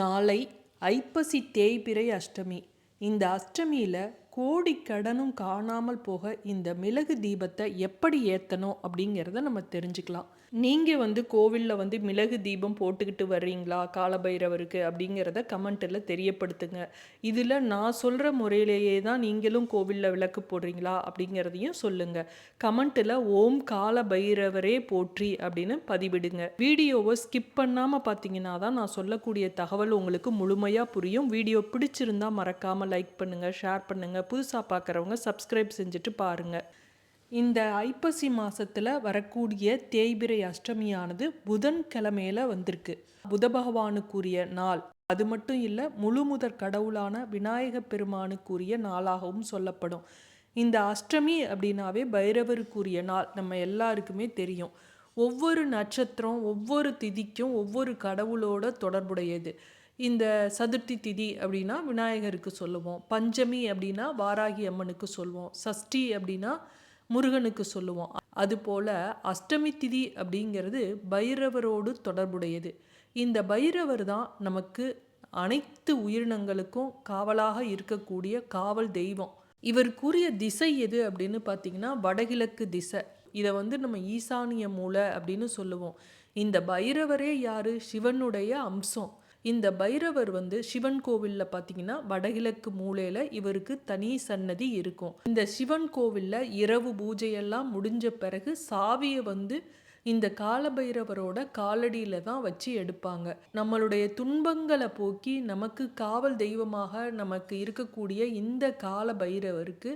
நாளை ஐப்பசி தேய்பிறை அஷ்டமி. இந்த அஷ்டமியில் கோடி கடனும் காணாமல் போக இந்த மிளகு தீபத்தை எப்படி ஏற்றணும் அப்படிங்கிறத நம்ம தெரிஞ்சுக்கலாம். நீங்கள் வந்து கோவிலில் வந்து மிளகு தீபம் போட்டுக்கிட்டு வர்றீங்களா? காலபைரவருக்கு அப்படிங்கிறத கமெண்ட்டில் தெரியப்படுத்துங்க. இதில் நான் சொல்கிற முறையிலேயே தான் நீங்களும் கோவிலில் விளக்கு போடுறீங்களா? அப்படிங்கிறதையும் சொல்லுங்கள் கமெண்ட்டில் ஓம் கால பைரவரே போற்றி அப்படின்னு பதிவிடுங்க. வீடியோவை ஸ்கிப் பண்ணாமல் பார்த்தீங்கன்னா தான் நான் சொல்லக்கூடிய தகவல் உங்களுக்கு முழுமையாக புரியும். வீடியோ பிடிச்சிருந்தா மறக்காமல் லைக் பண்ணுங்கள் ஷேர் பண்ணுங்கள் புதுசாக பார்க்குறவங்க சப்ஸ்கிரைப் செஞ்சுட்டு பாருங்கள் இந்த ஐப்பசி மாசத்துல வரக்கூடிய தேய்பிரை அஷ்டமியானது புதன்கிழமையில வந்திருக்கு. புத பகவானுக்குரிய நாள். அது மட்டும் இல்லை முழுமுதற் கடவுளான விநாயக பெருமானுக்குரிய நாளாகவும் சொல்லப்படும். இந்த அஷ்டமி அப்படின்னாவே பைரவருக்குரிய நாள். நம்ம எல்லாருக்குமே தெரியும். ஒவ்வொரு நட்சத்திரம் ஒவ்வொரு திதிக்கும் ஒவ்வொரு கடவுளோட தொடர்புடையது. இந்த சதுர்த்தி திதி அப்படின்னா விநாயகருக்கு சொல்லுவோம். பஞ்சமி அப்படின்னா வாராகி அம்மனுக்கு சொல்லுவோம். சஷ்டி அப்படின்னா முருகனுக்கு சொல்லுவோம். அதுபோல் அஷ்டமி திதி அப்படிங்கிறது பைரவரோடு தொடர்புடையது. இந்த பைரவர் தான் நமக்கு அனைத்து உயிரினங்களுக்கும் காவலாக இருக்கக்கூடிய காவல் தெய்வம். இவருக்குரிய திசை எது அப்படின்னு பார்த்தீங்கன்னா வடகிழக்கு திசை. இதை வந்து நம்ம ஈசானிய மூலை அப்படின்னு சொல்லுவோம். இந்த பைரவரே யாரு? சிவனுடைய அம்சம். இந்த பைரவர் வந்து சிவன் கோவிலில் பார்த்தீங்கன்னா வடகிழக்கு மூலையில் இவருக்கு தனி சன்னதி இருக்கும். இந்த சிவன் கோவிலில் இரவு பூஜையெல்லாம் முடிஞ்ச பிறகு சாவியை வந்து இந்த காலபைரவரோட காலடியில் தான் வச்சு எடுப்பாங்க. நம்மளுடைய துன்பங்களை போக்கி நமக்கு காவல் தெய்வமாக நமக்கு இருக்கக்கூடிய இந்த கால பைரவருக்கு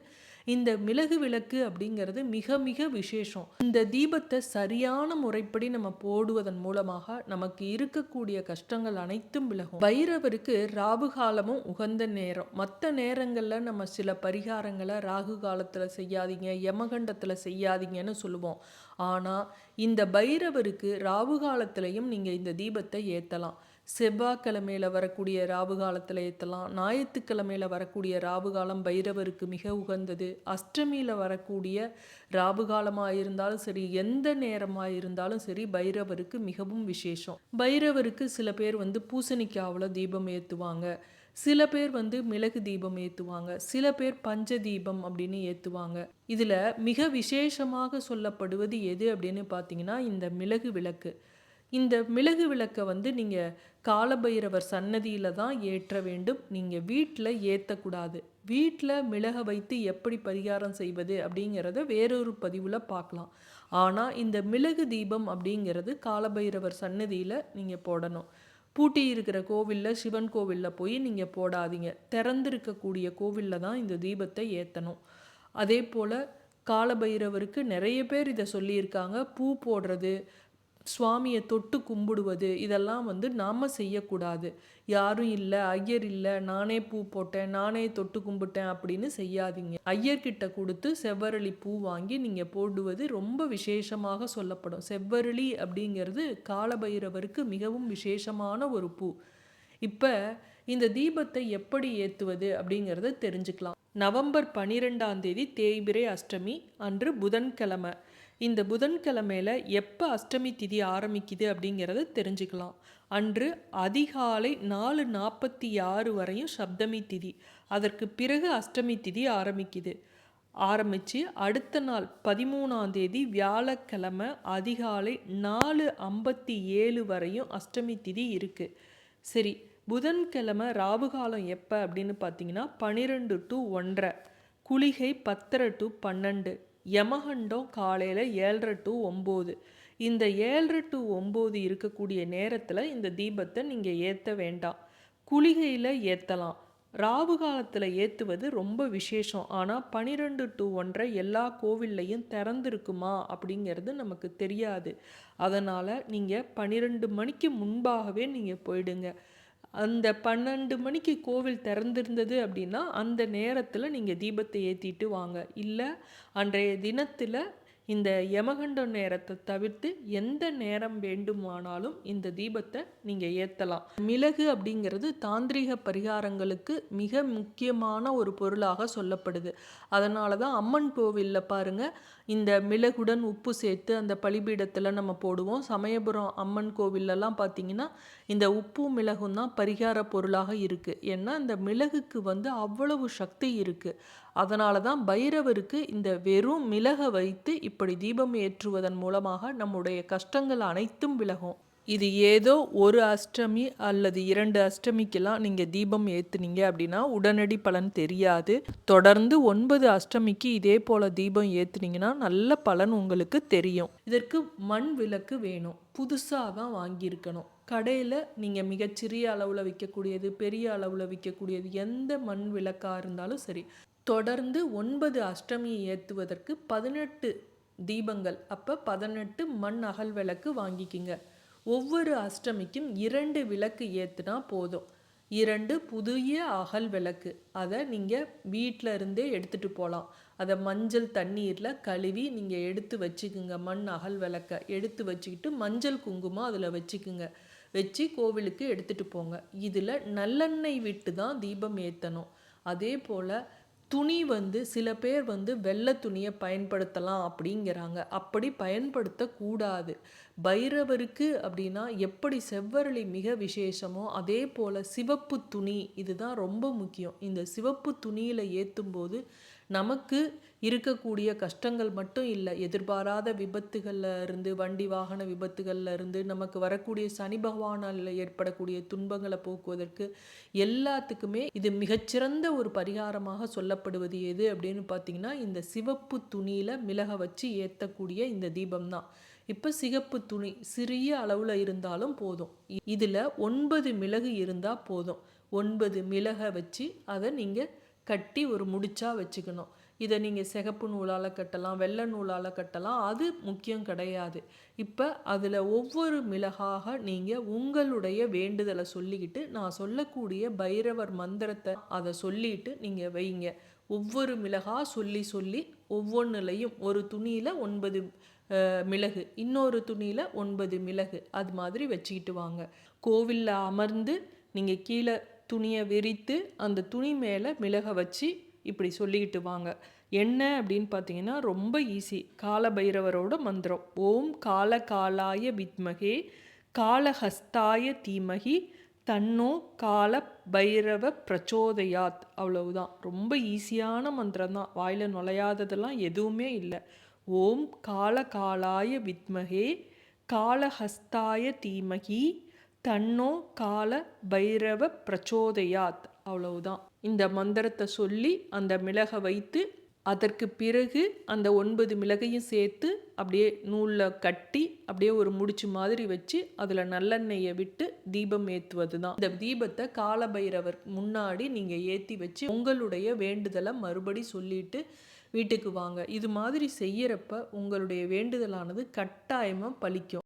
இந்த மிளகு விளக்கு அப்படிங்கிறது மிக மிக விசேஷம். இந்த தீபத்தை சரியான முறைப்படி நம்ம போடுவதன் மூலமாக நமக்கு இருக்கக்கூடிய கஷ்டங்கள் அனைத்தும் விலகும். பைரவருக்கு ராகு காலமும் உகந்த நேரம். மற்ற நேரங்களில் நம்ம சில பரிகாரங்களை ராகு காலத்தில் செய்யாதீங்க யமகண்டத்தில் செய்யாதீங்கன்னு சொல்லுவோம். ஆனால் இந்த பைரவருக்கு ராகு காலத்திலையும் நீங்கள் இந்த தீபத்தை ஏற்றலாம் செவ்வாய்க்கிழமையில் வரக்கூடிய ராவு காலத்தில் ஏற்றலாம் ஞாயிற்றுக்கிழமையில் வரக்கூடிய ராவு காலம் பைரவருக்கு மிக உகந்தது. அஷ்டமியில் வரக்கூடிய ராவு காலமாக இருந்தாலும் சரி எந்த நேரமாக இருந்தாலும் சரி பைரவருக்கு மிகவும் விசேஷம். பைரவருக்கு சில பேர் வந்து பூசணிக்காவில் தீபம் ஏற்றுவாங்க சில பேர் வந்து மிளகு தீபம் ஏற்றுவாங்க சில பேர் பஞ்ச தீபம் அப்படின்னு ஏற்றுவாங்க இதில் மிக விசேஷமாக சொல்லப்படுவது எது அப்படின்னு பார்த்தீங்கன்னா இந்த மிளகு விளக்கு. இந்த மிளகு விளக்கை வந்து நீங்கள் காலபைரவர் சன்னதியில் தான் ஏற்ற வேண்டும். நீங்கள் வீட்டில் ஏற்றக்கூடாது வீட்டில் மிளகை வைத்து எப்படி பரிகாரம் செய்வது அப்படிங்கிறத வேறொரு பதிவில் பார்க்கலாம். ஆனால் இந்த மிளகு தீபம் அப்படிங்கிறது காலபைரவர் சன்னதியில் நீங்கள் போடணும். பூட்டி இருக்கிற கோவிலில் சிவன் கோவிலில் போய் நீங்கள் போடாதீங்க. திறந்திருக்கக்கூடிய கோவிலில் தான் இந்த தீபத்தை ஏற்றணும் அதே போல் காலபைரவருக்கு நிறைய பேர் இதை சொல்லியிருக்காங்க. பூ போடுறது சுவாமியை தொட்டு கும்பிடுவது இதெல்லாம் வந்து நாம் செய்யக்கூடாது. யாரும் இல்லை ஐயர் இல்லை நானே பூ போட்டேன் நானே தொட்டு கும்பிட்டேன் அப்படின்னு செய்யாதீங்க. ஐயர்கிட்ட கொடுத்து செவ்வரளி பூ வாங்கி நீங்கள் போடுவது ரொம்ப விசேஷமாக சொல்லப்படும். செவ்வரளி அப்படிங்கிறது காலபைரவருக்கு மிகவும் விசேஷமான ஒரு பூ. இப்போ இந்த தீபத்தை எப்படி ஏற்றுவது அப்படிங்கிறத தெரிஞ்சுக்கலாம். நவம்பர் பனிரெண்டாம் தேதி தேய்பிரை அஷ்டமி அன்று புதன்கிழமை. இந்த புதன்கிழமையில் எப்போ அஷ்டமி திதி ஆரம்பிக்குது அப்படிங்கிறத தெரிஞ்சுக்கலாம். அன்று அதிகாலை நாலு நாற்பத்தி ஆறு வரையும் சப்தமி திதி. அதற்கு பிறகு அஷ்டமி திதி ஆரம்பிக்குது. ஆரம்பித்து அடுத்த நாள் பதிமூணாம் தேதி வியாழக்கிழமை அதிகாலை நாலு ஐம்பத்தி ஏழு வரையும் அஷ்டமி திதி இருக்குது சரி புதன்கிழமை ராவுகாலம் எப்போ அப்படின்னு பார்த்தீங்கன்னா பன்னிரெண்டு டு ஒன்றரை குளிகை பத்தரை டு பன்னெண்டு. யமகண்டம் காலையில் ஏழரை டு ஒம்பது. இந்த ஏழரை டு ஒம்பது இருக்கக்கூடிய நேரத்தில் இந்த தீபத்தை நீங்கள் ஏற்ற வேண்டாம். குளிகையில் ஏற்றலாம் ராவு காலத்தில் ஏற்றுவது ரொம்ப விசேஷம். ஆனால் பனிரெண்டு டு ஒன்றை எல்லா கோவில்லையும் திறந்துருக்குமா அப்படிங்கிறது நமக்கு தெரியாது. அதனால் நீங்கள் பன்னிரெண்டு மணிக்கு முன்பாகவே நீங்கள் போயிடுங்க. அந்த பன்னெண்டு மணிக்கு கோவில் திறந்திருந்தது அப்படின்னா அந்த நேரத்தில் நீங்கள் தீபத்தை ஏற்றிட்டு வாங்க. இல்லை அன்றைய தினத்தில் இந்த யமகண்ட நேரத்தை தவிர்த்து எந்த நேரம் வேண்டுமானாலும் இந்த தீபத்தை நீங்கள் ஏற்றலாம் மிளகு அப்படிங்கிறது தாந்திரிக பரிகாரங்களுக்கு மிக முக்கியமான ஒரு பொருளாக சொல்லப்படுது. அதனால தான் அம்மன் கோவிலில் பாருங்கள் இந்த மிளகுடன் உப்பு சேர்த்து அந்த பலிபீடத்தில் நம்ம போடுவோம். சமயபுரம் அம்மன் கோவிலெல்லாம் பார்த்தீங்கன்னா இந்த உப்பு மிளகும் தான் பரிகார பொருளாக இருக்குது ஏன்னா இந்த மிளகுக்கு வந்து அவ்வளவு சக்தி இருக்குது அதனால தான் பைரவருக்கு இந்த வெறும் மிளக வைத்து இப்படி தீபம் ஏற்றுவதன் மூலமாக நம்முடைய கஷ்டங்கள் அனைத்தும் விலகும். இது ஏதோ ஒரு அஷ்டமி அல்லது இரண்டு அஷ்டமிக்கெல்லாம் நீங்கள் தீபம் ஏற்றுனீங்க அப்படின்னா உடனடி பலன் தெரியாது. தொடர்ந்து ஒன்பது அஷ்டமிக்கு இதே போல் தீபம் ஏற்றுனீங்கன்னா நல்ல பலன் உங்களுக்கு தெரியும். இதற்கு மண் விளக்கு வேணும். புதுசாக தான் வாங்கியிருக்கணும். கடையில் நீங்கள் மிகச்சிறிய அளவில் விற்கக்கூடியது பெரிய அளவில் விற்கக்கூடியது எந்த மண் விளக்காக இருந்தாலும் சரி. தொடர்ந்து ஒன்பது அஷ்டமியை ஏற்றுவதற்கு பதினெட்டு தீபங்கள். அப்போ பதினெட்டு மண் அகல் விளக்கு வாங்கிக்கிங்க. ஒவ்வொரு அஷ்டமிக்கும் இரண்டு விளக்கு ஏற்றுனா போதும். இரண்டு புதிய அகல் விளக்கு. அதை நீங்கள் வீட்டில் இருந்தே எடுத்துகிட்டு போகலாம் அதை மஞ்சள் தண்ணீரில் கழுவி நீங்கள் எடுத்து வச்சுக்குங்க. மண் அகல் விளக்க எடுத்து வச்சுக்கிட்டு மஞ்சள் குங்குமம் அதில் வச்சுக்குங்க. வச்சு கோவிலுக்கு எடுத்துகிட்டு போங்க. இதில் நல்லெண்ணெய் விட்டு தான் தீபம் ஏற்றணும் அதே போல் துணி வந்து சில பேர் வந்து வெள்ளை துணியை பயன்படுத்தலாம் அப்படிங்கிறாங்க. அப்படி பயன்படுத்தக்கூடாது. பைரவருக்கு அப்படின்னா எப்படி செவ்வரளி மிக விசேஷமோ அதே போல் சிவப்பு துணி இதுதான் ரொம்ப முக்கியம். இந்த சிவப்பு துணியில் ஏற்றும்போது நமக்கு இருக்கக்கூடிய கஷ்டங்கள் மட்டும் இல்லை. எதிர்பாராத விபத்துகளில் இருந்து வண்டி வாகன விபத்துகளில் இருந்து நமக்கு வரக்கூடிய சனி பகவானால் ஏற்படக்கூடிய துன்பங்களை போக்குவதற்கு எல்லாத்துக்குமே இது மிகச்சிறந்த ஒரு பரிகாரமாக சொல்லப்படுவது எது அப்படின்னு பார்த்தீங்கன்னா இந்த சிவப்பு துணியில் மிளக வச்சு ஏற்றக்கூடிய இந்த தீபம் தான். இப்போ சிகப்பு துணி சிறிய அளவில் இருந்தாலும் போதும். இதில் ஒன்பது மிளகு இருந்தால் போதும். ஒன்பது மிளகை வச்சு அதை நீங்கள் கட்டி ஒரு முடிச்சா வச்சுக்கணும். இதை நீங்கள் சிகப்பு நூலால் கட்டலாம் வெள்ளை நூலால் கட்டலாம் அது முக்கியம் கிடையாது. இப்போ அதில் ஒவ்வொரு மிளகாக நீங்கள் உங்களுடைய வேண்டுதலை சொல்லிக்கிட்டு நான் சொல்லக்கூடிய பைரவர் மந்திரத்தை அதை சொல்லிட்டு நீங்கள் வைங்க. ஒவ்வொரு மிளகா சொல்லி சொல்லி ஒவ்வொன்றுலையும் ஒரு துணியில் ஒன்பது மிளகு இன்னொரு துணியில் ஒன்பது மிளகு அது மாதிரி வச்சுக்கிட்டு வாங்க. கோவிலில் அமர்ந்து நீங்கள் கீழே துணியை விரித்து அந்த துணி மேலே மிளகை வச்சு இப்படி சொல்லிக்கிட்டு வாங்க. என்ன அப்படின்னு பார்த்தீங்கன்னா ரொம்ப ஈஸி கால பைரவரோட மந்திரம். ஓம் கால காலாய வித்மகே காலஹஸ்தாய தீமகி தன்னோ கால பைரவ பிரச்சோதயாத். அவ்வளவுதான். ரொம்ப ஈஸியான மந்திரம் தான் வாயில் நுழையாததெல்லாம் எதுவுமே இல்லை. ஓம் கால காலாய வித்மகே காலஹஸ்தாய தீமகி தன்னோ கால பைரவ பிரச்சோதயாத். அவ்வளவுதான். இந்த மந்திரத்தை சொல்லி அந்த மிளகை வைத்து அதற்கு பிறகு அந்த ஒன்பது மிளகையும் சேர்த்து அப்படியே நூலில் கட்டி அப்படியே ஒரு முடிச்சு மாதிரி வச்சு அதில் நல்லெண்ணெயை விட்டு தீபம் ஏற்றுவது தான் இந்த தீபத்தை காலபைரவர் முன்னாடி நீங்கள் ஏற்றி வச்சு உங்களுடைய வேண்டுதலை மறுபடி சொல்லிட்டு வீட்டுக்கு வாங்க. இது மாதிரி செய்யறப்ப உங்களுடைய வேண்டுதலானது கட்டாயமாக பலிக்கும்